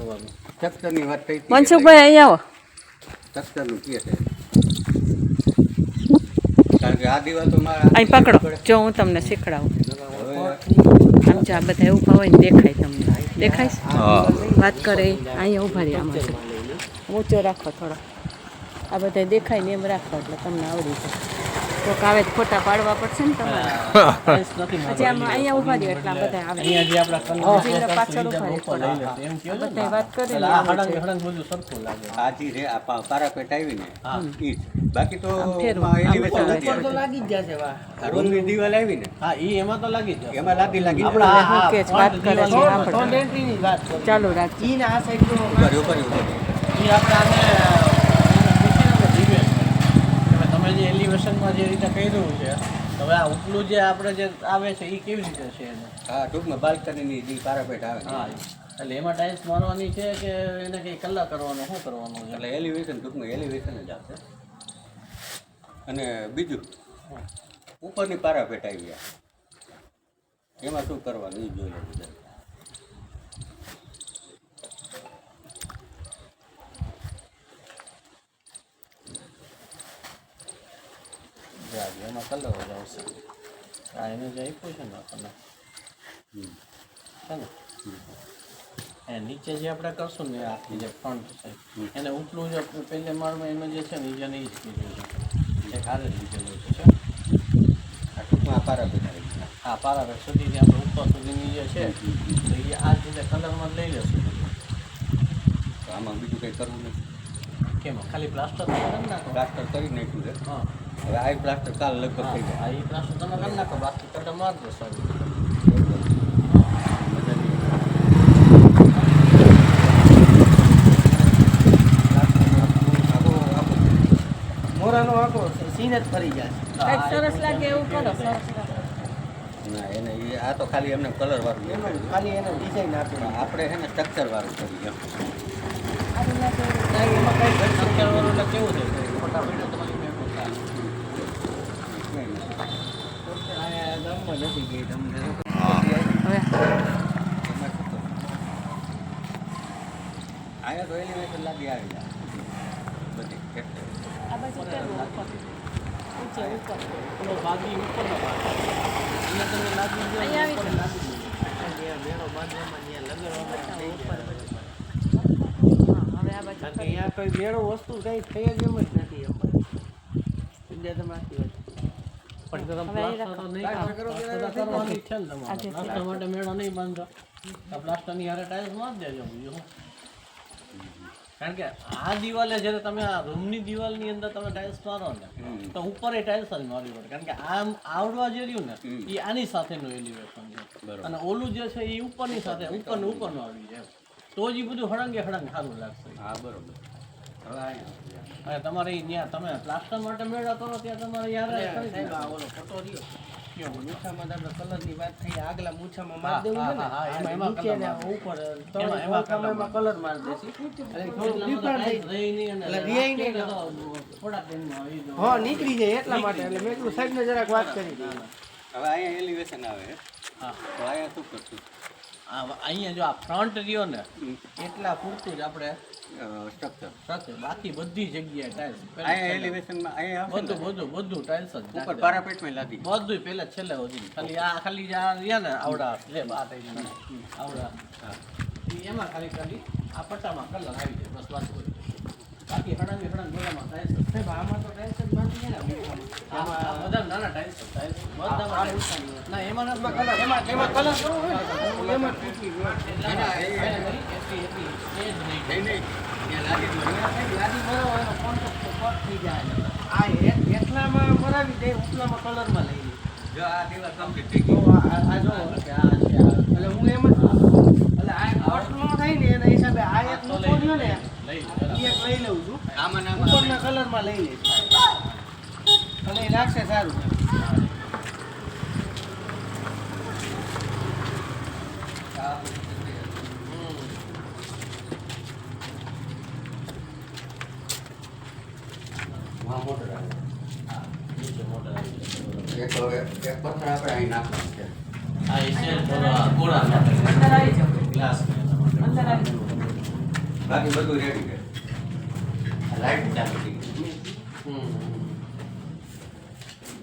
કરવાનું. સ્ટ્રક્ચરની વાત થઈ હતી મનસુખભાઈ અહીંયા આવો. સ્ટ્રક્ચરનું કહે છે. કારણ કે આ દિવાલોમાં અહીં પકડો. જો હું તમને શીખડાવું. આમ જો આ બધા ઊભા હોય ને દેખાય તમને. દેખાય? વાત કરે અહીંયા ઊભા રહ્યા આમાં. ઊંચો રાખો થોડો. આ બધા દેખાય ને એમ રાખો એટલે તમને આવડી જાય. કોક કાવે ફોટા પાડવા પડશે ને તમારે. પછી આમાં અહીંયા ઊભા રહ્યો એટલા બધા આવે. અહીંયા જે આપણા કલર હજી એટલે પાછળ ઊભા રહે ઉપર લઈ લેશે એમ કહો બધા વાત કરી જે આ પારાપેટ આવી ને હા. બાકી તો તો લાગી જ જશે વાહ. આ રૂમની દિવાલ આવી ને હા ઈ એમાં તો લાગી જ એમાં લાગી લાગી આપણે વાત કરે છે. ચાલુ ઈ ને આ સાઈડ ઉપર ઉપર ઉપર. ઈ આપણે આને એને પૂછીને આપણે જીવે છે. કે તમે જે જે રીતે કર્યું છે હવે આ ઉપલું જે આપણે જે આવે છે એ કેવી રીતે છે એને? હા ટૂંકમાં બાલ્કનીની જે પારાપેટ આવે હા એટલે એમાં ટાઇલ્સ મારવાની છે કે એને કંઈ કલાક કરવાનો શું કરવાનું છે? એટલે એલિવેશન ટૂંકમાં એલિવેશન જ આવશે. અને બીજું ઉપરની પારાપેટ આવી ગયા. એમાં શું કરવાનું એ જોઈ લેવું છે જે આજે એમાં કલર જ આવશે. આ એને જે આપ્યું છે ને આપણને. છે ને? એ નીચે જે આપણે કરશું ને આખી જે ફ્રન્ટ છે એને ઉપલું જે પહેલે માળમાં એમાં જે છે ને એ જેને એ જ કીધું છે. એક હારે લીધેલું છે આ ટૂંકમાં આ પારાપેટ. આ સુધી જે આપણે ઉપર સુધીની જે છે તો એ આ રીતે કલરમાં લઈ લેશું. તો આમાં બીજું કંઈ કરવું નથી. કેમ ખાલી પ્લાસ્ટર પ્લાસ્ટર કરી નાખ્યું છે? હા. હવે આ પ્લાસ્ટર કાલ લગભગ થઈ જાય. એ પ્લાસ્ટર તમે કરી નાખો બાકી કટે માર દો સારું મોરાનો આખો સીન જ ફરી જાય. સરસ લાગે એવું કરો સરસ ના એને આ તો ખાલી એમને કલર વાળું. ખાલી એને ડિઝાઇન આપી આપણે એને ને સ્ટ્રક્ચર વાળું એમ. એમાં કઈ ઘટ વાળું કેવું છે ફટાફટ તમારી ભેગું થાય આ ગામમાં નથી ગઈ તમને હવે એમાં શું કરવું? અહીંયા કોઈ મેળો વસ્તુ કઈ થઈ જ એમ જ નથી અમારે તમે આખી વાત પણ તો નહીં ને મેળો નહીં બાંધો પ્લાસ્ટરની હારે ટાઇલ્સ દેજો બીજું કારણ કે આ દિવાલે જ્યારે તમે આ રૂમની દિવાલની અંદર તમે ટાઇલ્સ મારો ને તો ઉપર એ ટાઇલ્સ જ મારવી પડે. કારણ કે આમ આવડવા જે રહ્યું ને એ આની સાથેનું એલિવેશન છે. અને ઓલું જે છે એ ઉપરની સાથે ઉપર ઉપરનું ઉપરનું આવી જાય તો જ એ બધું હળંગે હળંગ સારું લાગશે. હા બરોબર. અને તમારે ત્યાં તમે પ્લાસ્ટર માટે મેળા કરો ત્યાં તમારે યાર ઓલો ફોટો રહ્યો. મૂછામાં આપણે કલરની વાત થઈ આગલા મૂછામાં મારી દેવું છે ને? એમાં-. ઉપર તમે એમાં કલર માર દેશે એટલે નીકળી જાય એટલા માટે. એટલે મેં સાહેબને જરાક વાત કરી. હવે અહીંયા એલિવેશન આવે. હા. તો અહીંયા શું કરશું? અહીંયા જો આ ફ્રન્ટ રહ્યો ને એટલા પૂરતું જ આપણે સ્ટ્રક્ચર સાથે બાકી બધી જગ્યાએ ટાઇલ્સ અહીંયા એલિવેશનમાં અહીંયા બધું બધું બધું ટાઇલ્સ જ ઉપર પારાપેટમાં લાગી બધું પહેલા છેલ્લે સુધી ખાલી આ ખાલી જે રહ્યા ને આવડા લે આ ટાઈપના આવડા. એમાં ખાલી ખાલી આ પટ્ટામાં કલર આવી જાય બસ વાત આમાં તો ટાઈલ્સ જ બાકી ને આમાં બધા નાના બધામાં tiles ના એમાં કલર એમાં એમાં કલર કરવો હોય ને એમાં તૂટી ગયો એટલી- એટલી- એ જ નહીં. નહીં એનો તો થઈ જાય આ હેઠલામાં મરાવી દે ઉપલામાં કલરમાં લઈ લે જો આ દિવસ કમ્પ્લીટ થઈ આ જો. એટલે હું એમ જ એટલે આ કટ ન થાય ને એના હિસાબે આ એક ને એ એક લઈ લઉં છું ઉપરના કલરમાં લઈ લઈશ અને એ લાગશે સારું. એક હવે એક પથ્થર આપણે અહીં નાખવાનો છે આ ગોળા અંદર આવી જાઓ ગ્લાસ. અંદર આવી જાઓ બાકી બધું રેડી છે. લાઈટ ચાલુ થઈ ગઈ.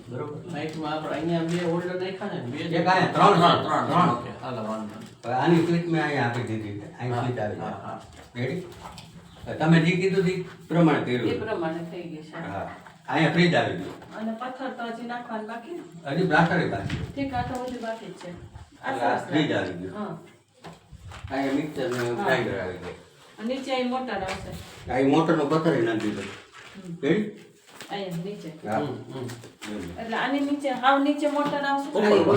બરોબર. લાઈટમાં આપણે અહીંયા બે હોલ્ડર નાખ્યા ને બે એક ત્રણ. ત્રણ ત્રણ ત્રણ. ઓકે. હાલો વાંધો હવે આની મેં અહીંયા આપી દીધી છે. અહીં હા, આવી હા, હા. રેડી તમે જે કીધું તે પ્રમાણે એ પ્રમાણે થઈ ગયું છે. હા. અહીંયા ફ્રીજ આવી ગયું. અને પથ્થર તો હજી નાખવાનું બાકી ને? હજી પ્લાસ્ટર બાકી ઠીક આ તો બધું બાકી જ છે. આ ફ્રીજ આવી ગયું. હા. અહીંયા મિક્સર ને ગ્રાઇન્ડર આવી ગયું નીચે અહીં મોટર આવશે અહીં મોટરનો પથ્થર નાખી દીધો રેડી? અહીંયા નીચે. હા. હમ, હમ. એટલે આની નીચે હાવ નીચે મોટર આવશે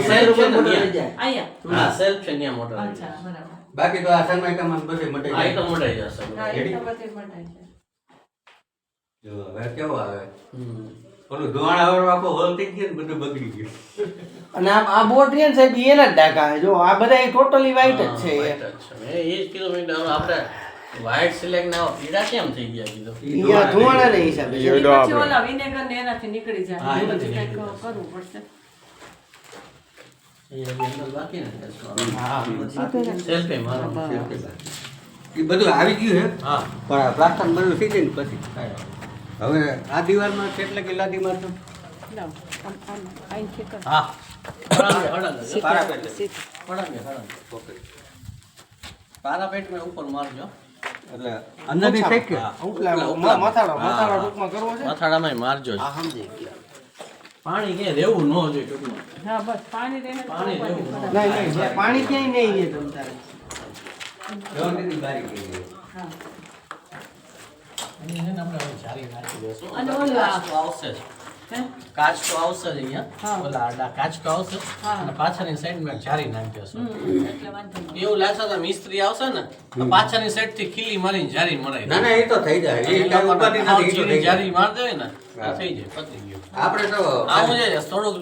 સેલ્ફ છે અહીંયા. હા સેલ્ફ છે ત્યાં મોટર અચ્છા બરાબર. બાકી તો આ સનમાઇકામાં બધે મટાઈ હા એ તો જશે. હા એ રેડી? તો બધે મટાય છે જો હવે કેવો આવે? હમ. ઓલું ધોવાણા વાળો આખો હોલ થઈ ગયો ને બધું બગડી ગયું. અને આ આ બોટ છે ને સાહેબ એના જ ડાકા જો આ બધા ટોટલી વાઈટ જ છે. એ જ કિલોમીટર આપણે white સિલેક્ટ ના પીડા કેમ થઈ ગયા કીધું અહીંયા ધુવાણા ને હિસાબે. છે પછી ઓલા વિનેગર ને એનાથી નીકળી જાય. એ બધું કંઈક કરવું પડશે. બધું આવી ગયું છે હા. પણ પ્લાસ્ટર બધું થઈ જાય ને પછી. હવે આ દિવાલમાં કેટલે કે લાદીમાં તો? લાવ આમ આમ અહીંથી કર હા. પારાપેટ. પારાપેટ ઉપર મારજો. એટલે અંદરની સાઈડ કે હા. ઉપલા ઉપલા, મ- ઉપલા. મથાળો હા, મથાળો હા. ટૂંકમાં કરવો છે માથાડામાં મારજો પાણી ક્યાંય રહેવું ન જોઈએ ટૂંકમાં હા બસ પાણી રહે પાણી રહેવું. નહીં નહીં પાણી ક્યાંય નહીં છે તમ તારે જવાની બારી કરી હા એની છે આપણે જારી નાખી દઈશું. અને ઓલું આવશે? કાચ તો આવશે જ અહીંયા. ઓલા આડા કાચ તો આવશે. અને પાછળની સાઈડમાં જારી નાખી નહીં. એવું લાગશે તો મિસ્ત્રી આવશે ને તો પાછળની સાઈડથી ખીલી મારીને જારી મરાય. ના ના એ તો થઈ જાય. એ કાંઈ ઉપાધિ નથી, થઈ જાય. જારી માર દે ને થઈ જાય પતી ગયું. આપણે તો આવું છે થોડુંક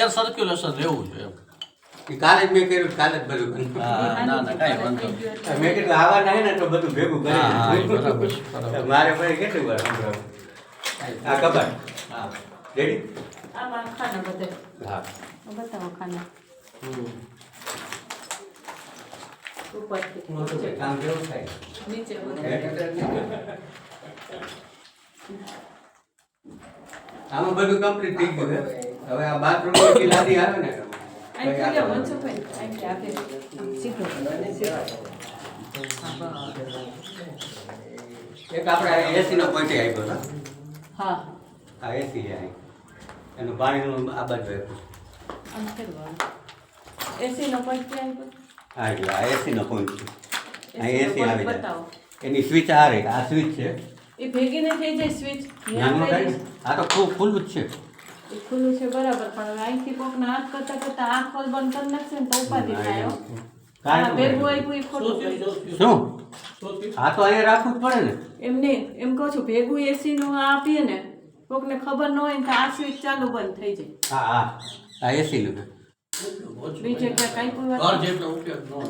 એર સર્ક્યુલેશન રહેવું જોઈએ કાલે મેં કર્યું કાલે જ બધું ના ના કાંઈ વાંધો થઈ નહીં. ગયું એટલે મેં કીધું આવા નહીં ને તો બધું ભેગું કરી. મારે ભાઈ કેટલી વાર આ કબાટ. હા. રેડી આમાં ખાના બધે. હા. બતાવો ખાના. ઉપરથી. મોટું છે, કામ જેવું થાય? નીચે આમાં બધું કમ્પ્લીટ થઈ ગયું હવે આ બાથરૂમની લાદી આવે ને એક આપણે એસી નો પોઈન્ટ આવ્યો હા. આ એસી જાય. એનું પાણીનું આ બાજુ આપ્યું ફેરવાનું પોઈન્ટ હા એટલે આ એસીનો પોઈન્ટ છે. અહીં એસી આવી જાય. એની સ્વિચ આ રહી આ સ્વિચ છે. એ ભેગી ને થઈ જાય સ્વિચ આ તો ખૂબ ખુલ્લું જ છે. એ ખુલ્લું છે બરાબર પણ અહીંથી કોકને હાથ કરતા કરતા આંખ ખોલ બંધ કરી નાખશે ને તો ઉપાધિ થાય. આ શું? આ તો અહીંયા રાખવું જ પડે ને. એમ નહીં એમ કહું છું ભેગું એસી નું આ આપીએ ને કોકને ખબર ન હોય ને તો આ સ્વિચ ચાલુ બંધ થઈ જાય. હા હા. આ એસી નું બીજે ક્યાં કાંઈ કોઈ વાત જેટલો ઉપયોગ ન હોય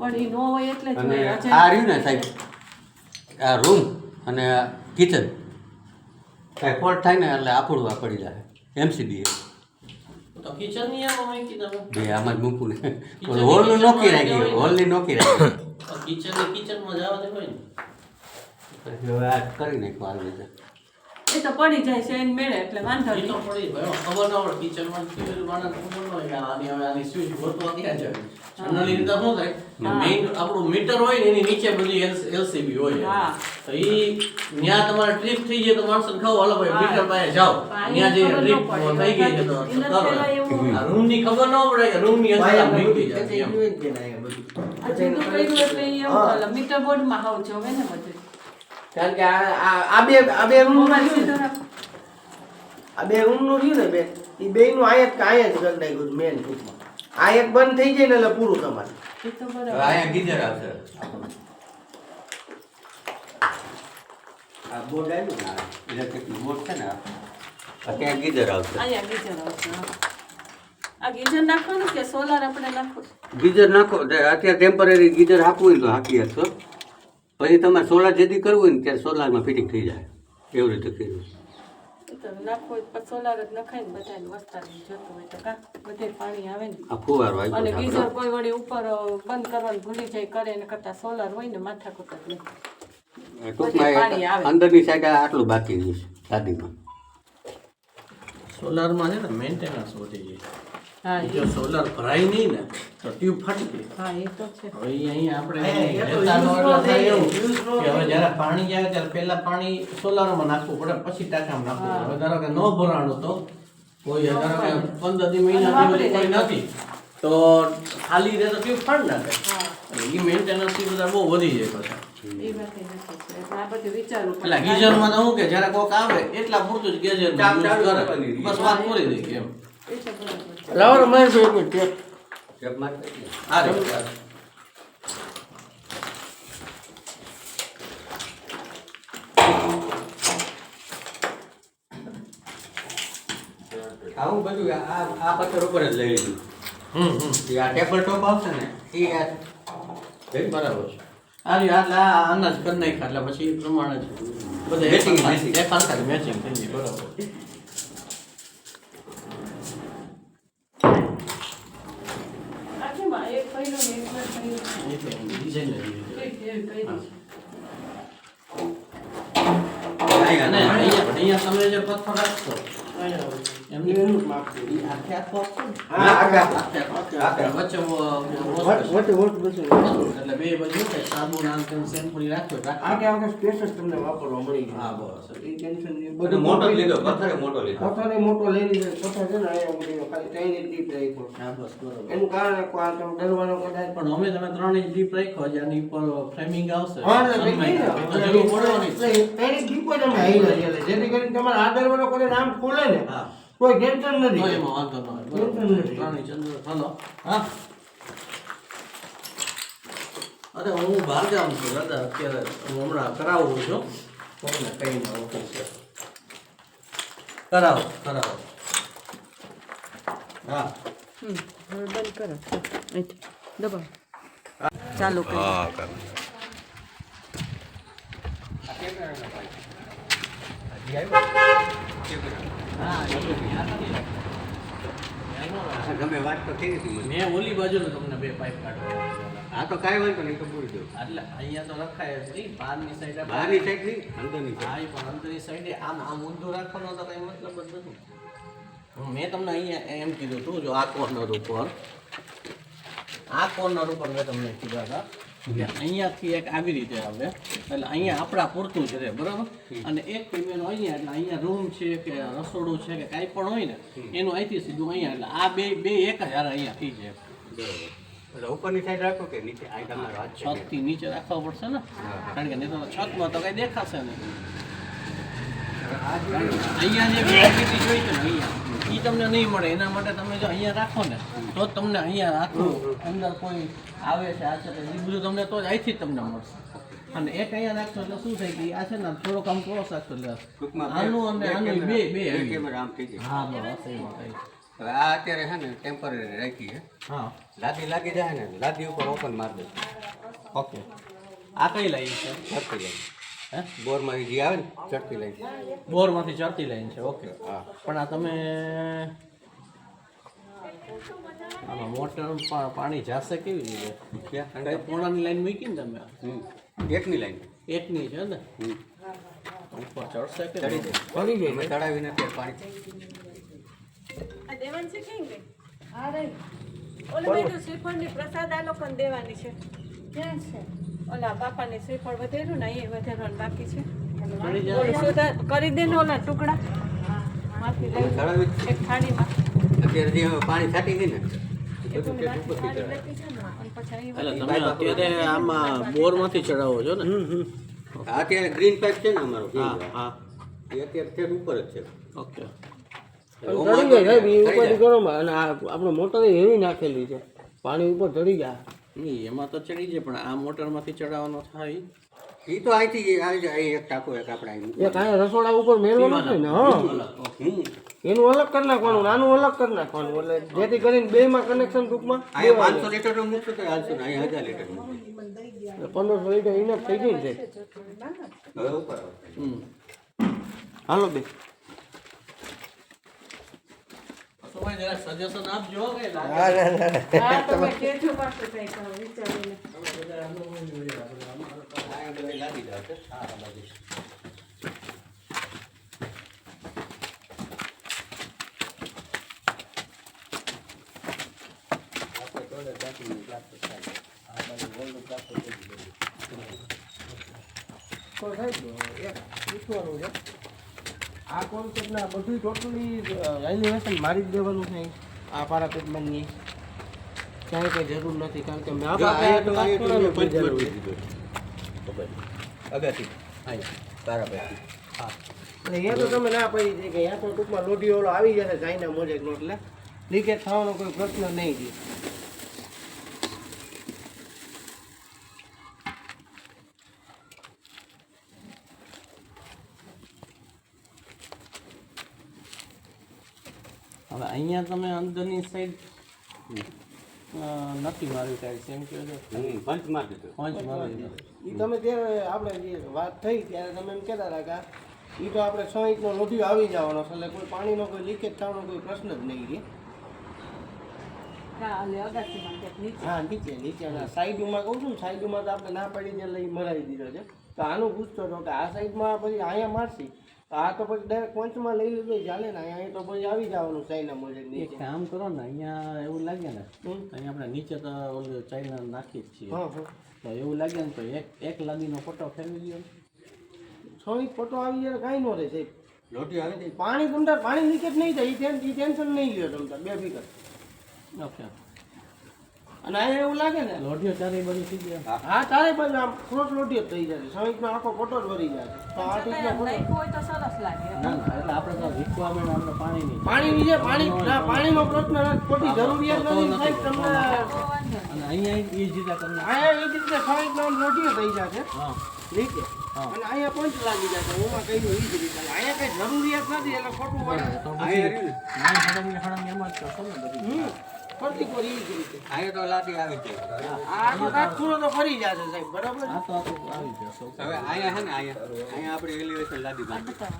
પણ એ ન હોય એટલે જ આ રહ્યું ને સાહેબ આ રૂમ અને કિચન કાંઈ ફોલ્ટ થાય ને એટલે આપણું આ પડી જાય. એમસીબી આમાં જ મૂકું ને. નોકી રાખી હોલની નોકી રાખી. કિચન કિચનમાં જવા દે હોય ને? કરી આવી એ તો પડી જાય છે એને મેળે એટલે વાંધો નહીં. પડી ભાઈ ખબર ન પડે કિચનમાં કેવી માણસ ખબર ન હોય આની હવે આની સ્વિચ ગોતવા ક્યાં જાય જનરલી રીતે શું થાય મેઇન આપણું મીટર હોય ને એની નીચે બધી એલસીબી હોય તો એ ત્યાં તમારે ટ્રીપ થઈ જાય તો માણસોને ખાવ હાલો ભાઈ મીટર પાસે જાઓ. ત્યાં જઈને ટ્રીપ થઈ ગઈ છે તો રૂમ રૂમની ખબર ન પડે કે રૂમની અંદર આ જાય એમ. ચાલે. મીટર બોર્ડમાં હાવ જોવે ને બધું. કારણ કે આ બે આ બે રૂમ મોબાઈલ સીધો આ બે રૂમનું રહ્યું ને બે એ બે નું આયત કે આયત કરી નાખ્યું મેન ટૂંકમાં આ એક બંધ થઈ જાય ને એટલે પૂરું તમારે. અહીંયા ગીઝર આવશે. આ બોર્ડ આવ્યું ને બોર્ડ છે ને ત્યાં ગીઝર આવશે? અહીંયા ગીઝર આવશે આ ગીઝર નાખવાનું કે સોલાર આપણે નાખવું? ગીઝર નાખો અત્યારે ટેમ્પરરી ગીઝર આપવું હોય તો હાકી શકશો પછી તમારે સોલાર જેથી કરવું હોય ને ત્યારે સોલારમાં ફિટિંગ થઈ જાય. એવી રીતે કર્યું. એ તો નાખવું હોય તો સોલાર જ નખાય ને બધાને વસ્તારી જતું હોય તો કા બધે પાણી આવે ને. આ ફુવારો અને આવ્યો છે ગીઝર આપણો. કોઈ વળી ઉપર બંધ કરવાનું ભૂલી જાય કરે ને કરતા સોલાર હોય ને માથા કુટ જ નહીં. ટૂંકમાં પાણી આવે. અંદરની સાઈડ આટલું બાકી રહ્યું છે સોલારમાં છે ને મેન્ટેનન્સ વધી જાય જો સોલાર ભરાય નહીં ને તો ટ્યુબ ફાટી ગઈ હા એ તો છે. હવે ઈ આપણે અહીંયા એ તો હેતાનો એટલે એવું કે હવે જ્યારે પાણી જાય ત્યારે પહેલા પાણી સોલારમાં નાખવું પડે પછી ટાંકામાં નાખવું હવે ધારો કે ન ભરાણું તો કોઈ ધારો કે પંદર દી મહિના કોઈ નથી તો ખાલી રહે તો ટ્યુબ ફાડી નાખે. એ મેન્ટેનન્સથી બધા બહુ વધી જાય પાછા. એ વાત એ નથી એટલે ગીઝરમાં તો શું કે જ્યારે કોક આવે એટલા પૂરતું જ ગેજર. બસ વાત પૂરી થઈ ગઈ એમ. લાવો મારી છે એક મિનિટ ટેપ. આવું બધું આ આ- પથ્થર ઉપર જ લઈ લીધું. હમ હમ. આ ટેબલ ટોપ આવશે ને એ આ બરાબર છે. આ રહ્યું, આટલે આ અનાજ કરી નાખ્યા એટલે પછી એ પ્રમાણે જ. બધા. એક સરખા મેચિંગ થઈ ગઈ બરાબર આ કેમ આ એક કર્યું ને એક વાર કર્યું? એટલે એમ design જ એવી રીતે. કઈ કેવી કરી છે? અને અહીંયા અહીંયા તમે જે પથ્થર રાખશો અહીંયા હોય. એમની એનું માપ છે. ઈ આખે આખો હા, આખે આખે આખે આખો. વચ્ચે વો- વો- વટ- વટ- વટ બધું. એટલે બે બાજુ કે સાબુ નામ તેમ સેમ્પલ રાખો રાખો. આગે આગે સ્પેસ તમને વાપરવા મળી ગયું. હા બસ એ ટેન્શન નહીં. બધું મોટો લીધો પથ્થરે મોટો લીધો પથ્થરે મોટો લઈ લીધો પથ્થર છે ને અહીંયા ઉડીનો ખાલી ત્રણ ઇંચ deep રાખ્યો. હા બસ બરાબર એનું કારણ એક આ તમે ડરવાનો કદાચ પણ અમે તમે ત્રણ ઇંચ ડીપ રાખ્યો છે આની ઉપર ફ્રેમિંગ આવશે હા, એટલે સનમાઇકા. નહીં એ તો ને. જરૂર પડવાની ત્રણ ઇંચ deep જ અમે હાઈલા જેથી કરીને તમારે આ દરવાજો કોઈ નામ ખોલે ને હા કોઈ ટેન્શન નથી. નથી એમાં વાંધો ન હોય. ઇંચ અંદર હાલો. હા? અરે હું બહાર જાઉં છું દાદા. અત્યારે હું હમણાં કરાવું છું. કોઈને કહીને ઓફિસ છે કરાવો કરાવો. હા. બંધ કરો. ચાલુ હા આ ગમે વાત તો થઈ હતી મેં ઓલી બાજુ તમને બે પાઇપ કાઢવા આ તો કાંઈ વાંધો નહીં તો દઉં એટલે અહીંયા તો રખાય નહીં બહારની સાઈડ બહારની સાઈડ નહીં અંદરની હા એ પણ અંદરની સાઈડે આમ આમ ઊંધું રાખવાનો તો કઈ મતલબ જ નથી. મેં તમને અહીંયા એમ કીધું હતું જો આ કોર્નર ઉપર આ કોર્નર ઉપર મેં તમને કીધા હતા. અહીંયાથી એક આવી રીતે આવે. એટલે અહીંયા આપણા પૂરતું જ રહે બરાબર? અને એક પેમેન્ટ અહીંયા એટલે અહીંયા રૂમ છે કે રસોડું છે કે કાંઈ પણ હોય ને એનું અહીંથી સીધું અહીંયા એટલે આ બે બે એક જ હારે અહીંયા થઈ જાય. બરોબર. ઉપરની સાઈડ રાખો કે નીચે? છતથી નીચે રાખવા પડશે ને? કારણ કે નહીં તો છતમાં તો કઈ દેખાશે નહીં. અહીંયા જે જોઈ છે ને અહીંયા. એ તમને નહીં મળે. એના માટે તમે જો અહીંયા રાખો ને તો જ તમને અહીંયા આખું અંદર કોઈ આવે છે આ છે એ બધું તમને તો જ અહીંથી જ તમને મળશે. અને એક અહીંયા રાખશો એટલે શું થાય કે આ છે ને થોડોક આમ ક્રોસ રાખશો એટલે આનું અને આનું બે બે બે કેમેરા આમ થઈ જાય. હા બસ હવે આ અત્યારે છે ને ટેમ્પરરી રાખી છે. હા. લાદી લાગી જાય ને લાદી ઉપર ઓપન માર દે. ઓકે. આ કઈ લાવી છે? ચડતી લાઈન હે? બોરમાં જે આવે ને? ચડતી લાઈન. બોરમાંથી ચડતી લાઈન છે ઓકે. હા. પણ આ તમે આમાં મોટર પાણી જાશે કેવી રીતે? ક્યાં? પોણાની લાઈન મૂકી ને તમે. એકની લાઈન. એકની છે ને. ઉપર ચડશે કે ચડી જાય. ચડી જાય ચડાવીને પાણી. આ દેવાની છે કેમ ગઈ હા રે ઓલે બેઠું શ્રીફળની પ્રસાદ આ લોકોને દેવાની છે. ક્યાં છે? ઓલા બાપાને શ્રીફળ વધેરું ને અહીં વધેરવાનું બાકી છે. કરી દે ને ઓલા ટુકડા. એક થાળીમાં. અત્યારે પાણી છાંટી ગઈ ને એ પેટમાંથી ચડાવે છે ને અત્યારે આમાં બોરમાંથી ચડાવો છો ને? અત્યારે ગ્રીન પાઇપ છે ને અમારો હા હા. એ અત્યારે ઉપર જ છે. ઓકે. ચડી જાય. સાહેબ એ અને આપણે મોટર એવી નાખેલી છે. પાણી ઉપર ચડી જાય. નહીં એમાં તો ચડી જાય પણ આ મોટરમાંથી ચડાવવાનો થાય. એ તો અહીંથી આવી જાય અહીં એક ટાંકો એક આપણે એક અહીંયા રસોડા ઉપર મેળવાનું છે ને હા. એનું અલગ કરી નાખવાનું આનું અલગ કરી નાખવાનું એટલે જેથી કરીને બે માં કનેક્શન ટૂંકમાં અહીંયા પાંચસો લીટરનું મૂકશું તો હાલશે ને અહીંયા હજાર લીટર એટલે પંદરસો લીટર ઇનફ થઈ ગઈ છે હવે ઉપર હાલો બે ભાઈ જરા સજેશન આપજો કે લાગે હા તમે કહેજો પાછું કંઈ કરો વિચારીને. લાગી હા થાય એક પૂછવાનું છે. આ કોન્સેપ્ટના બધું ટોટલી એલિવેશન મારી જ દેવાનું છે. આ આ પારાપેટમાં ની. ક્યાંય કંઈ જરૂર નથી કારણ કે મેં અગાથી. અહીંયા તારા પછી અને અહીંયા તો તમે ના પડી જાય કે અહીંયા તો ટૂંકમાં લોઢી ઓલો આવી જશે ચાઇના મોજેકનો એટલે. લીકેજ થવાનો કોઈ પ્રશ્ન નહીં રહે હવે અહીંયા તમે અંદરની સાઈડ નથી મારી ટાઈલ્સ સેમ કે પંચ મારી પંચ માર દીધો પાંચ મારી દીધો. એ તમે ત્યારે આપણે જે વાત થઈ ત્યારે તમે એમ કહેતા હતા કે એ તો આપણે છ ઇંચનો લોઢીઓ આવી જવાનો છે એટલે કોઈ પાણીનો કોઈ લીકેજ થવાનો કોઈ પ્રશ્ન જ નહીં રહે હા નીચે. હા નીચે નીચે. સાઈડમાં કહું છું ને સાઈડમાં તો આપણે ના પડી જે લઈ મરાવી દીધો છે. તો આનું પૂછતો હતો કે આ સાઈડમાં પછી અહીંયા મારશી? આ તો પછી ડાયરેક્ટ પંચમાં લઈ લીધું ચાલે ને અહીંયા તો પછી આવી જવાનું ચાઇના મોજેક એક નીચે. કામ કરો ને અહીંયા એવું લાગે ને અહીંયા આપણે નીચે તો ઓલું ચાઇના નાખી જ છીએ. તો એવું લાગે ને તો એક એક લાદીનો ફોટો ફેરવી દો છ ઇંચ ફોટો આવી જાય કાંઈ ન રહે સાહેબ. લોટી આવી જાય પાણી તમતાર પાણી લીકેજ નહીં થાય એ ટેન- ટેન્શન નહીં લ્યો તમતાર બે ફિકર ઓકે. અને અહીંયા એવું લાગે ને? લોઢીઓ ચારે બાજુ થઈ ગયા. હા. ચારે બાજુ આમ ફ્રોટ લોઢીઓ જ થઈ જાય સમિતમાં આખો ફોટો જ ભરી જાય તો આ ટીકનો ફોટો હોય તો સરસ લાગે. ના ના એટલે આપણે તો રિક્વાયરમેન્ટ આપણે પાણી ની પાણી નીચે પાણી ના પાણીનો પ્રશ્ન નથી. ખોટી જરૂરિયાત નથી. સાહેબ તમને અને અહીંયા એ જ રીતે તમને અહીંયા એ જ રીતે સમિતમાં માં લોટીઓ થઈ છે. હા. ઠીક છે? અને અહીંયા પંચ લાગી જાય કહ્યું એ જ રીતે. અહીંયા કઈ જરૂરિયાત નથી. એટલે ખોટું પડે અહીંયા ને. એમાં જ કરશો ને બધી. ફરતી એ જ રીતે. અહીંયા તો લાટી આવી જાય. આ તો કાંક ખૂણો તો ફરી જશે સાહેબ બરાબર આ તો આવી જશે હવે અહીંયા છે ને અહીંયા અહીંયા આપણે એલિવેશન લાદી બાંધી. બતાવો.